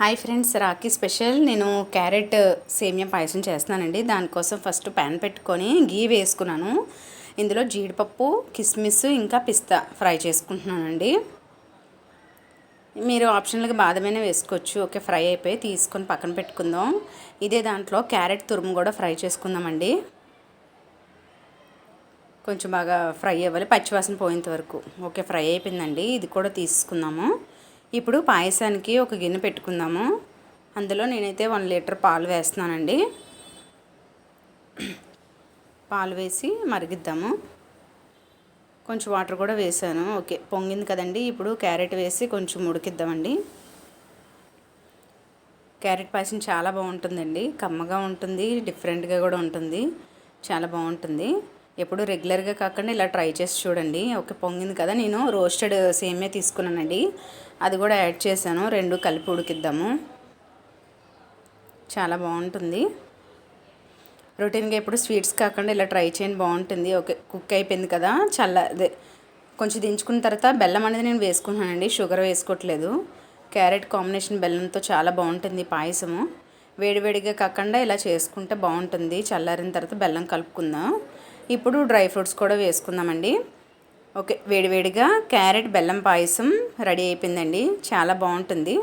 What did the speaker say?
Hi friends rakhi special. నేను carrot సేమియా పాయసం చేస్తున్నానండి. దానికోసం ఫస్ట్ ప్యాన్ పెట్టుకొని గీ వేసుకున్నాను. ఇందులో జీడిపప్పు కిస్మిస్ ఇంకా పిస్తా ఫ్రై చేసుకుంటున్నానండి. మీరు ఆప్షన్లుగా బాదమైనా వేసుకోవచ్చు. ఓకే ఫ్రై అయిపోయి తీసుకొని పక్కన పెట్టుకుందాం. ఇదే దాంట్లో క్యారెట్ తురుము కూడా ఫ్రై చేసుకుందామండి. కొంచెం బాగా ఫ్రై అవ్వాలి. పచ్చివాసన పోయేంత వరకు. ఓకే ఫ్రై అయిపోయిందండి. ఇది కూడా తీసుకుందాము. ఇప్పుడు పాయసానికి ఒక గిన్నె పెట్టుకుందాము. అందులో నేనైతే వన్ లీటర్ పాలు వేస్తున్నానండి. పాలు వేసి మరిగిద్దాము. కొంచెం వాటర్ కూడా వేసాను. ఓకే పొంగింది కదండి. ఇప్పుడు క్యారెట్ వేసి కొంచెం ఉడికిద్దామండి. క్యారెట్ పాయసం చాలా బాగుంటుందండి. కమ్మగా ఉంటుంది డిఫరెంట్గా కూడా ఉంటుంది. చాలా బాగుంటుంది. ఎప్పుడు రెగ్యులర్గా కాకుండా ఇలా ట్రై చేసి చూడండి. ఓకే పొంగింది కదా. నేను రోస్టెడ్ సేమే తీసుకున్నానండి. అది కూడా యాడ్ చేశాను. రెండు కలిపి ఉడికిద్దాము. చాలా బాగుంటుంది. రొటీన్గా ఎప్పుడు స్వీట్స్ కాకుండా ఇలా ట్రై చేయండి బాగుంటుంది. ఓకే కుక్ అయిపోయింది కదా. చల్ల అదే కొంచెం దించుకున్న తర్వాత బెల్లం అనేది నేను వేసుకున్నానండి షుగర్ వేసుకోవట్లేదు. క్యారెట్ కాంబినేషన్ బెల్లంతో చాలా బాగుంటుంది పాయసము. వేడివేడిగా కాకుండా ఇలా చేసుకుంటే బాగుంటుంది. చల్లారిన తర్వాత బెల్లం కలుపుకుందాం. ఇప్పుడు డ్రై ఫ్రూట్స్ కూడా వేసుకుందామండి. ఓకే వేడివేడిగా క్యారెట్ బెల్లం పాయసం రెడీ అయిపోయిందండి. చాలా బాగుంటుంది.